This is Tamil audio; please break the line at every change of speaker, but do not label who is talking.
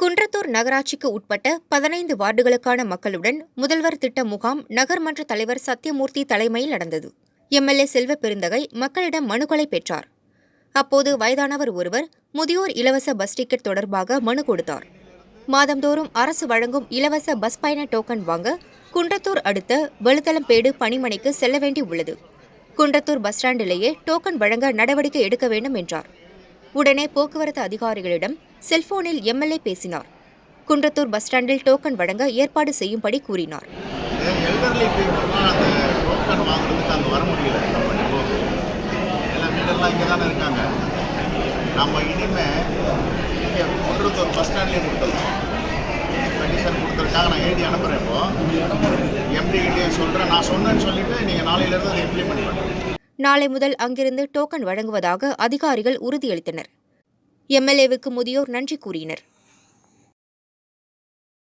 குன்றத்தூர் நகராட்சிக்கு உட்பட்ட பதினைந்து வார்டுகளுக்கான மக்களுடன் முதல்வர் திட்ட முகாம் நகர்மன்ற தலைவர் சத்யமூர்த்தி தலைமையில் நடந்தது. எம்எல்ஏ செல்வ பெருந்தகை மக்களிடம் மனுக்களை பெற்றார். அப்போது வயதானவர் ஒருவர் முதியோர் இலவச பஸ் டிக்கெட் தொடர்பாக மனு கொடுத்தார். மாதந்தோறும் அரசு வழங்கும் இலவச பஸ் பயண டோக்கன் வாங்க குன்றத்தூர் அடுத்த வெளுத்தலம்பேடு பணிமனைக்கு செல்ல வேண்டி உள்ளது. குன்றத்தூர் பஸ் ஸ்டாண்டிலேயே டோக்கன் வழங்க நடவடிக்கை எடுக்க வேண்டும் என்றார். உடனே போக்குவரத்து அதிகாரிகளிடம் செல்போனில் எம்எல்ஏ பேசினார். குன்றத்தூர் பஸ் ஸ்டாண்டில் டோக்கன் வழங்க ஏற்பாடு செய்யும்படி கூறினார்.
நம்ம இனிமே இங்கே குன்றத்தூர் பஸ் ஸ்டாண்ட்லேயே கொடுத்துருக்கோம் பெட்டிஷன் கொடுத்துருக்காங்க நான் எழுதி அனுப்புகிறேன் சொல்கிறேன் நான் சொன்னேன்னு சொல்லிவிட்டு நீங்கள் நாளையிலேருந்து அதை இம்ப்ளிமெண்ட் பண்ணுறேன்
நாளை முதல் அங்கிருந்து டோக்கன் வழங்குவதாக அதிகாரிகள் உறுதியளித்தனர். எம்எல்ஏவுக்கு முதியோர் நன்றி கூறினர்.